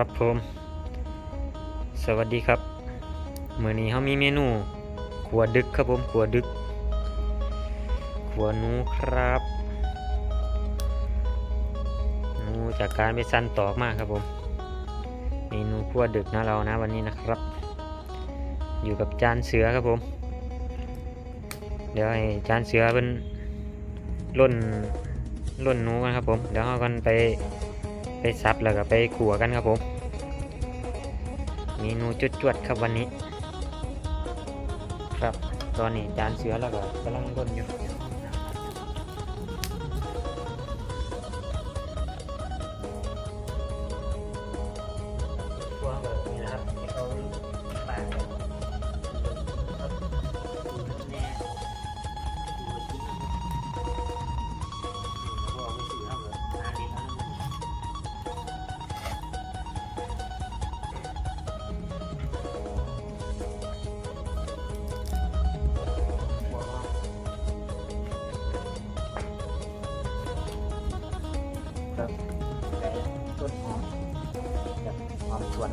ครับผมสวัสดีครับเมื้อนี้เขามีเมนูขัวดึกครับผมขัวดึกขัวหนูครับหนูจากการไปสั้นตอกมากครับผมเมนูขัวดึกนะเรานะวันนี้นะครับ อยู่กับจานเสือครับผม เดี๋ยวให้จานเสือเป็นล่นล่นนูกันครับผม เดี๋ยวเรากันไปไปซับแล้วก็ไปขัวกันครับผม มนูจุดจวดๆครับวันนี้ ครับ ตอนนี้จานเสือแล้วก็กำลังร่นอยู่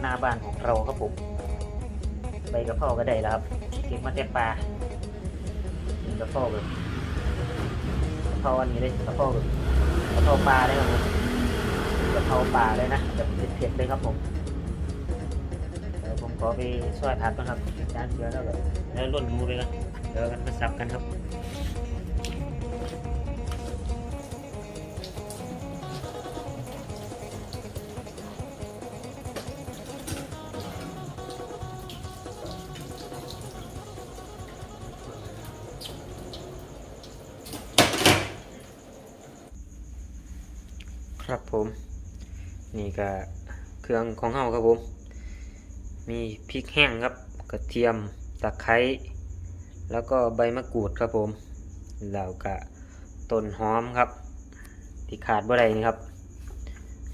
หน้าบ้านของเราครับผมใบกระเพราก็ได้แล้วครับเก็บมาแต่ปลาเป็นกระเพราแบบกระเพราอันนี้เลยกระเพราแบบกระเพราปลาเลยครับผมกระเพราปลาเลยนะแบบเผ็ดๆเลยครับผมเดี๋ยวผมขอไปช่วยพัดนะครับจานเชื้อแล้วแบบแล้วล่นมูไปกันเดี๋ยวกันมาสับกันครับ ผมนี่ก็เครื่องของเฮาครับผม มีพริกแห้งครับกระเทียมตะไคร้แล้วก็ใบมะกรูดครับผมแล้วก็ต้นหอมครับ ที่ขาดบ่ได้นี่ครับ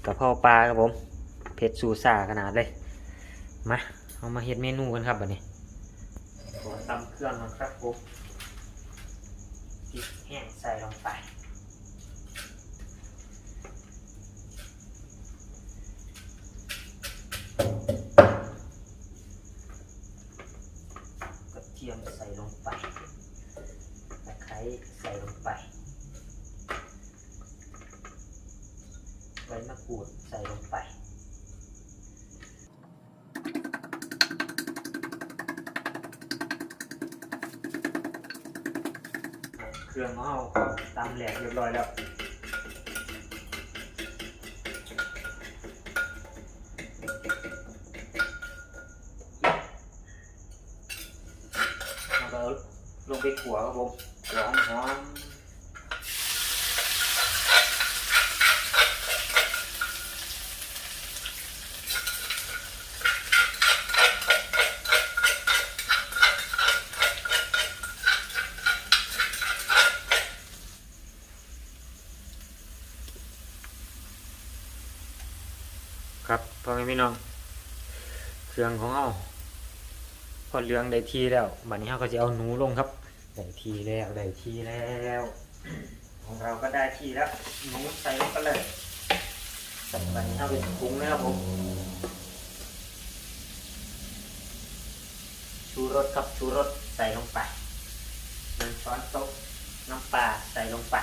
กระเพราปลาครับผมเผ็ดซูซ่าขนาดเลยมาเอามาเฮ็ดเมนูกันครับบัดนี้ขอตำเครื่องก่อนครับผมพริกแห้งใส่ลงไป กระเทียมใส่ลงไป ตะไคร้ ใส่ลงไป ใบมะกรูดใส่ลงไปเครื่องเราตำแหลกเรียบร้อยแล้วเราลงไปขัวครับผม หอมหอมครับพ่อแม่พี่น้อง เครื่องของเราพอเรื่องได้ที่แล้วบัดนี้เราก็จะเอาหนูลงครับ ได้ที่แล้วได้ที่แล้ว ของเราก็ได้ที่แล้วหนูใส่ลงไปเลยใส่บัดนี้เอาไปปรุงนะครับผมชูรสครับชูรสใส่ลงไปหนึ่งช้อนโต๊ะน้ำปลาใส่ลงไป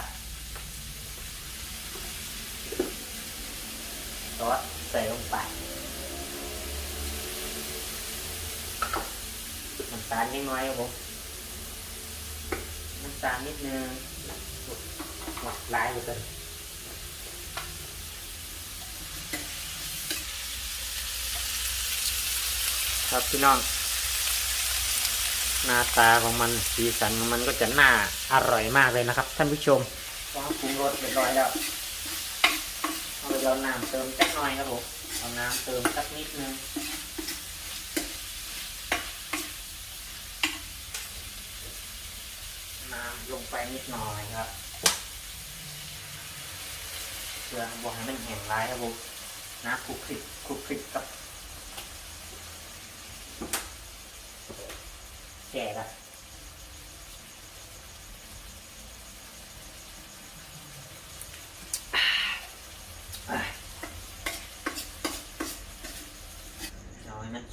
ซอสใส่ลงไปน้ำตาลนิดน้อยครับผมำตาลนิดนึงหวานลายไปเลยครับพี่น้อง หน้าตาของมันสีสันของมันก็จะน่าอร่อยมากเลยนะครับ ท่านผู้ชมก็ปรุงรสเรียบร้อยแล้วเอาเราน้ำเติมสักหน่อยครับผมเอาน้ำเติมสักนิดนึง น้ำลงไปนิดหน่อยครับเพื่อบอกให้มันแห้งร้ายครับผมน้ำคลุกคลิกคลุกคลิกครับแก่ละ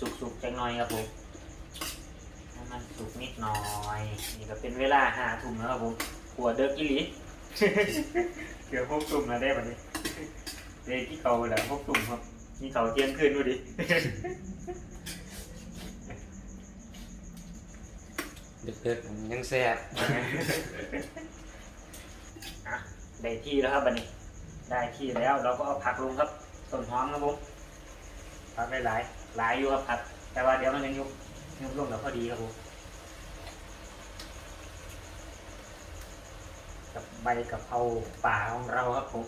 สุกๆจังหน่อยครับผม มันสุกนิดหน่อย นี่ก็เป็นเวลาห้าทุ่มแล้วครับผมหัวเดิกกิลีเกือบหกทุ่มแล้วได้แบบนี้เด็กที่เขาแล้วหกทุ่มครับนี่เขาเที่ยงคืนดูดิเด็กๆยังแซ่บอะได้ที่แล้วครับบันนี้ ได้ที่แล้วเราก็เอาผักลงครับต้นหอมครับผมผักได้หลายหลายอยู่ครับผักแต่ว่าเดี๋ยวมันยังยุบยุบลงแล้วพอดีครับผมกับ ใบกับเพราป่าของเราครับผม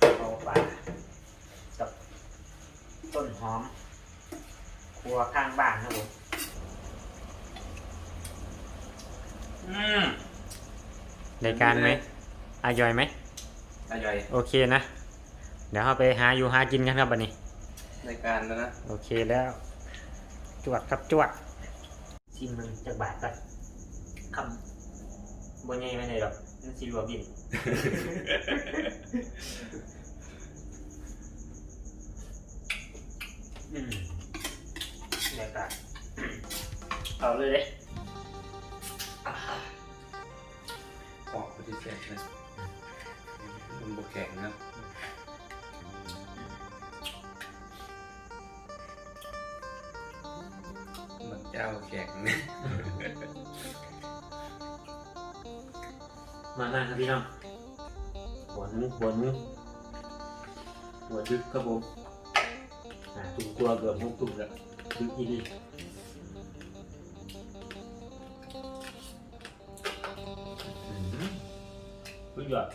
กะเพราป่ากับต้นหอม ครัวข้างบ้านครับผมอืมในการไหมอายอยไหมอร่อยโอเคนะ เดี๋ยวเราไปหาอยู่หากินกันครับบันนี้ในการแล้วนะโอเคแล้ว จวดครับจวดชิมมึงจากบาทกันคำบนใหญ่ไม่ไหนหรอก นั่นสีรวมบินอืมเดี๋ยวกันเอาเลยเลยออกปฏิเสธนะมันบกแข็งนะมันเจ้าแข็งนะ มานั่งครับพี่น้องหัวนึงหัวนึงหัวดึกครับผมอ่าตุ่มตัวเกือบมุกตุ่มแล้วดึกอีดีอืมสุดยอด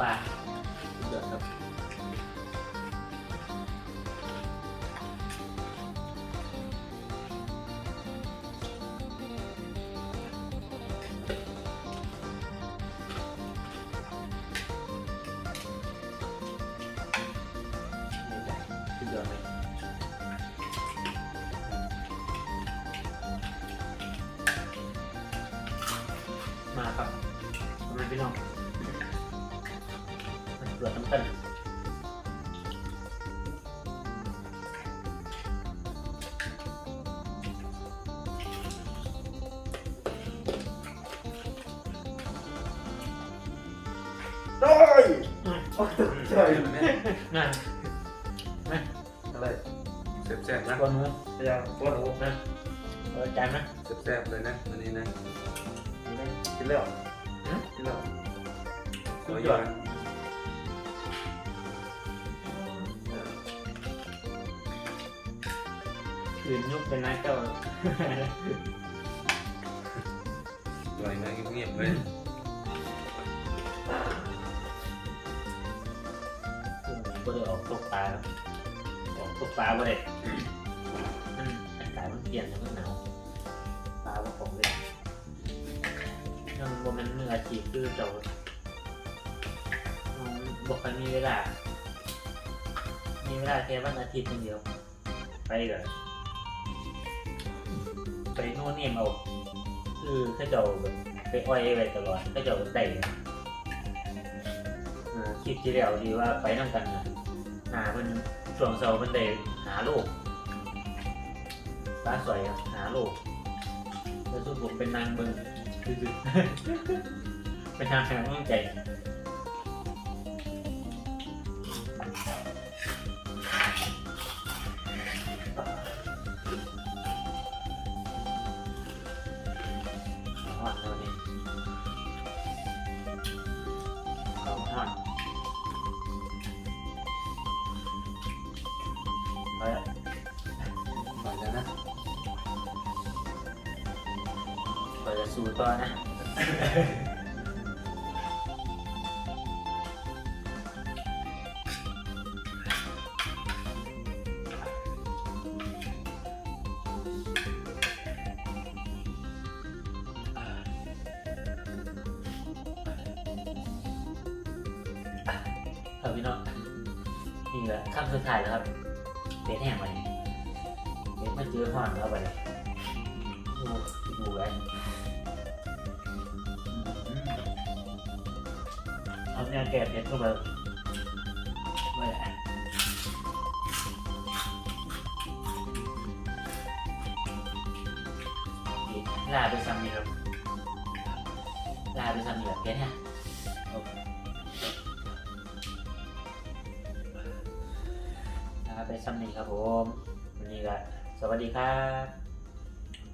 ปลาสุดยอดครับไม่ได้สุดยอดไหมมาครับทำไมพี่น้องมัน เกลือน้ำตาลได้ใช่ไหมนั่นอะไรแซ่บๆนะตัวหนูยังตัวหนูนะเออจานนะแซ่บๆเลยนะวันนี้นะกินเลยเหรอที่เราสุดยอด คืนยุบเป็นนักเจ้าอร่อยมาเงียบๆเลยก็เลยออกตกปลาครับออกตกปลาได้มันอากาศมันเปลี่ยนแล้วมันหนาวปลาว่าของเลยยังบ่มันมืออาชีพคือเจ้าบอกใครมีเวลา มีเวลาแค่วันอาทิตย์อย่างเดียว ไปเลย ไปโน่นนี่เอาคือเขาเจ้าแบบไปอ้อยไปตลอดเขาเจ้าได้เออคิดที่แล้วดีว่าไปน้ำกันนะหามันช่วงเสาร์มันได้หาลูกปลาสวยครับหาลูกแล้วสุดผมเป็นนางเบิงซื่อๆเป็นนางแห่งมั่งใจ เราจะสู้ต่อนะครับพี่น้องนี่แหละคำสุดท้ายแล้วครับเป็ดแห้งวันนี้เห็นมันเจอห่อนแล้วไปเลยโอ้ดูไว้ เนี่ยแกะเพชรเข้าไปไม่ได้ลาไปซ้ำนี่ครับลาไปซ้ำนี่แบบเพชรเนี่ยลาไปซ้ำนี่ครับผมวันนี้ก็สวัสดีครับ